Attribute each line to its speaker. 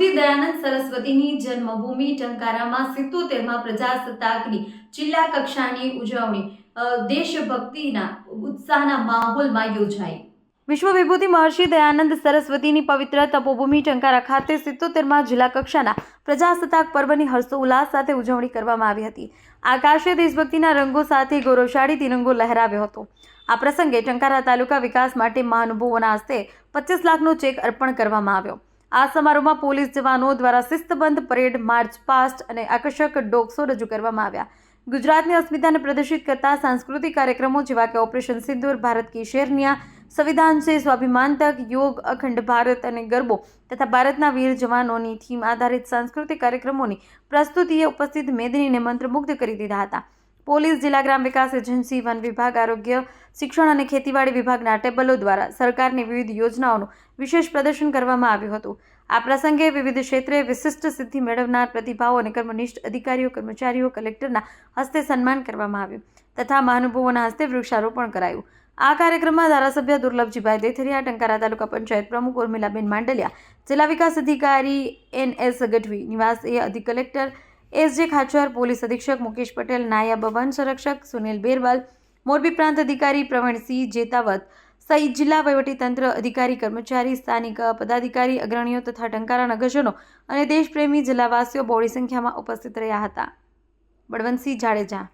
Speaker 1: બુદ્ધિ દયાનંદ સરસ્વતીની જન્મભૂમિ ટંકારામાં સિત્તોતેરમાં પ્રજાસત્તાકની જિલ્લા કક્ષાની ઉજવણી દેશભક્તિના ઉત્સાહના માહોલમાં યોજાઈ. વિશ્વ વિભૂતિ મહર્ષિ દયાનંદ સરસ્વતીની પવિત્ર તપોભૂમિ ટંકારા ખાતે સિત્તોતેરમાં જિલ્લા કક્ષાના પ્રજાસત્તાક પર્વની હર્ષોલ્લાસ સાથે ઉજવણી કરવામાં આવી હતી. આકાશે દેશભક્તિના રંગો સાથે ગૌરવશાળી તિરંગો લહેરાવ્યો હતો. આ પ્રસંગે ટંકારા તાલુકા વિકાસ માટે મહાનુભવોના હસ્તે પચીસ લાખનો ચેક અર્પણ કરવામાં આવ્યો. આ સમારોહમાં પોલીસ જવાનો દ્વારા શિસ્તબંધ પરેડ, માર્ચ પાસ્ટ અને આકર્ષક ડોગસો રજૂ કરવામાં આવ્યા. ગુજરાતની અસ્મિતાને પ્રદર્શિત કરતા સાંસ્કૃતિક કાર્યક્રમો જેવા કે ઓપરેશન સિંદૂર, ભારત કી શેરનિયા, સંવિધાન છે, સ્વાભિમાન તક, યોગ, અખંડ ભારત અને ગરબો તથા ભારતના વીર જવાનોની થીમ આધારિત સાંસ્કૃતિક કાર્યક્રમોની પ્રસ્તુતિએ ઉપસ્થિત મેદનીને મંત્રમુગ્ધ કરી દીધા હતા. પોલીસ જિલ્લા ગ્રામ વિકાસ એજન્સી વન વિભાગ આરોગ્ય, શિક્ષણ અને ખેતીવાડી વિભાગના ટેબલો દ્વારા સરકારની વિવિધ યોજનાઓનું વિશેષ પ્રદર્શન કરવામાં આવ્યું હતું. આ પ્રસંગે વિવિધ ક્ષેત્રે વિશિષ્ટ સિદ્ધિ મેળવનાર પ્રતિભાઓ અને કર્મનિષ્ઠ અધિકારીઓ, કર્મચારીઓ, કલેક્ટરના હસ્તે સન્માન કરવામાં આવ્યું તથા મહાનુભાવોના હસ્તે વૃક્ષારોપણ કરાયું. આ કાર્યક્રમમાં ધારાસભ્ય દુર્લભજીભાઈ દેથરિયા, ટંકારા તાલુકા પંચાયત પ્રમુખ ઉર્મિલાબેન માંડલિયા, જિલ્લા વિકાસ અધિકારી એન એસ ગઢવી, નિવાસી અધિક કલેક્ટર એસ જે ખાચર, પોલીસ અધિક્ષક મુકેશ પટેલ, નાયબ વન સંરક્ષક સુનિલ બેરવાલ, મોરબી પ્રાંત અધિકારી પ્રવીણસિંહ જેતાવત સહિત જિલ્લા વહીવટીતંત્ર અધિકારી કર્મચારી, સ્થાનિક પદાધિકારી, અગ્રણીઓ તથા ટંકારા નગરજનો અને દેશપ્રેમી જિલ્લાવાસીઓ બહોળી સંખ્યામાં ઉપસ્થિત રહ્યા હતા. બળવંતસિંહ જાડેજા